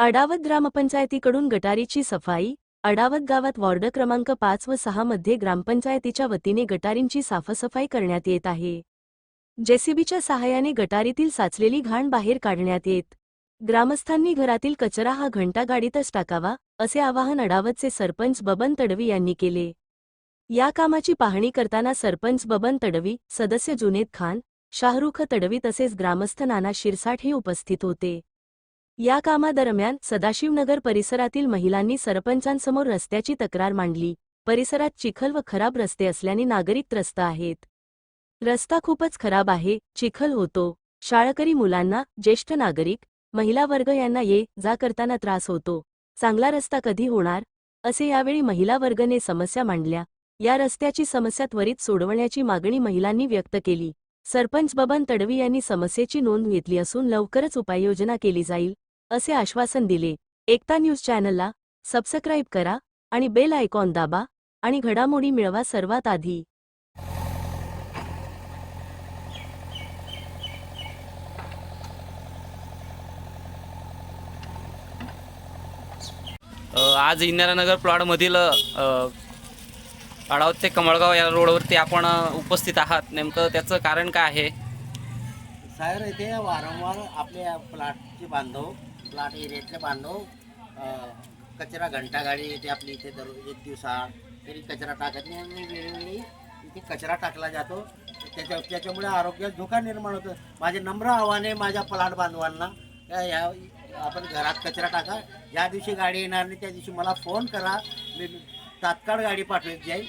अडावत ग्रामपंचायतीकडून गटारीची सफाई अडावत गावात वॉर्ड क्रमांक पाच व सहा मध्ये ग्रामपंचायतीच्या वतीने गटारींची साफसफाई करण्यात येत आहे. जेसीबीच्या सहाय्याने गटारीतील साचलेली घाण बाहेर काढण्यात येत. ग्रामस्थांनी घरातील कचरा हा घंटा गाडीतच टाकावा असे आवाहन अडावतचे सरपंच बबन तडवी यांनी केले. या कामाची पाहणी करताना सरपंच बबन तडवी सदस्य जुनेद खान शाहरुख तडवी तसेच ग्रामस्थ नाना शिरसाठ उपस्थित होते. या कामादरम्यान सदाशिवनगर परिसरातील महिलांनी सरपंचांसमोर रस्त्याची तक्रार मांडली. परिसरात चिखल व खराब रस्ते असल्याने नागरिक त्रस्त आहेत. रस्ता खूपच खराब आहे. चिखल होतो. शाळकरी मुलांना ज्येष्ठ नागरिक महिला वर्ग यांना ये जा करताना त्रास होतो. चांगला रस्ता कधी होणार? असे यावेळी महिला वर्गने समस्या मांडल्या. या रस्त्याची समस्या त्वरित सोडवण्याची मागणी महिलांनी व्यक्त केली. सरपंच बबन तडवी यांनी समस्येची नोंद घेतली असून लवकरच उपाययोजना केली जाईल. असे आश्वासन दिले. एकता न्यूज चॅनलला सबस्क्राईब करा आणि बेल आयकॉन दाबा आणि घडामोडी मिळवा सर्वात आधी. आज इंदिरानगर प्लॉटमधील अ, अडावत ते कमळगाव या रोडवरती आपण उपस्थित आहात. नेमकं त्याचं कारण काय आहे? साहेब इथे वारंवार आपल्या प्लॉटचे बांधव प्लॉट एरियातले बांधव कचरा घंटागाडी येते आपली इथे दररोज एक दिवसा तरी कचरा टाकत नाही आणि वेळोवेळी इथे कचरा टाकला जातो. त्याच्या त्याच्यामुळे आरोग्यात धोका निर्माण होतो. माझे नम्र आव्हान आहे माझ्या प्लॉट बांधवांना ह्या आपण घरात कचरा टाका. ज्या दिवशी गाडी येणार नाही त्या दिवशी मला फोन करा. मी तात्काळ गाडी पाठवत जाईल.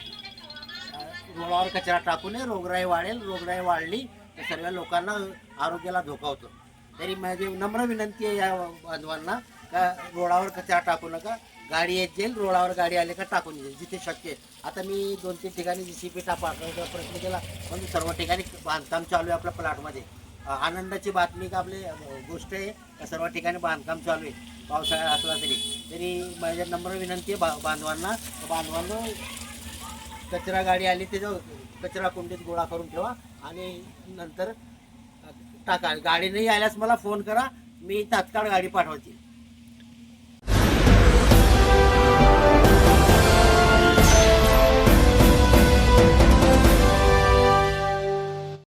रोडावर कचरा टाकू नये रोगराई वाढेल रोगराई वाढली तर सर्व लोकांना आरोग्याला धोका होतो. तरी माझी नम्र विनंती आहे या बांधवांना का रोडावर कचरा टाकू नका. गाडी येत जाईल रोडावर गाडी आली का टाकून येईल जिथे शक्य आहे. आता मी दोन तीन ठिकाणी जी सी पी टाकण्याचा प्रयत्न केला पण सर्व ठिकाणी बांधकाम चालू आहे आपल्या प्लॉटमध्ये. आनंदाची बातमी का आपली गोष्ट आहे का सर्व ठिकाणी बांधकाम चालू आहे पावसाळा असला तरी. तरी माझ्या नम्र विनंती आहे बा बांधवांना बांधवांना कचरा गाडी आली त्याचं कचरा कुंडीत गोळा करून ठेवा आणि नंतर टाका. गाडी नाही आल्यास मला फोन करा. मी तात्काळ गाडी पाठवते.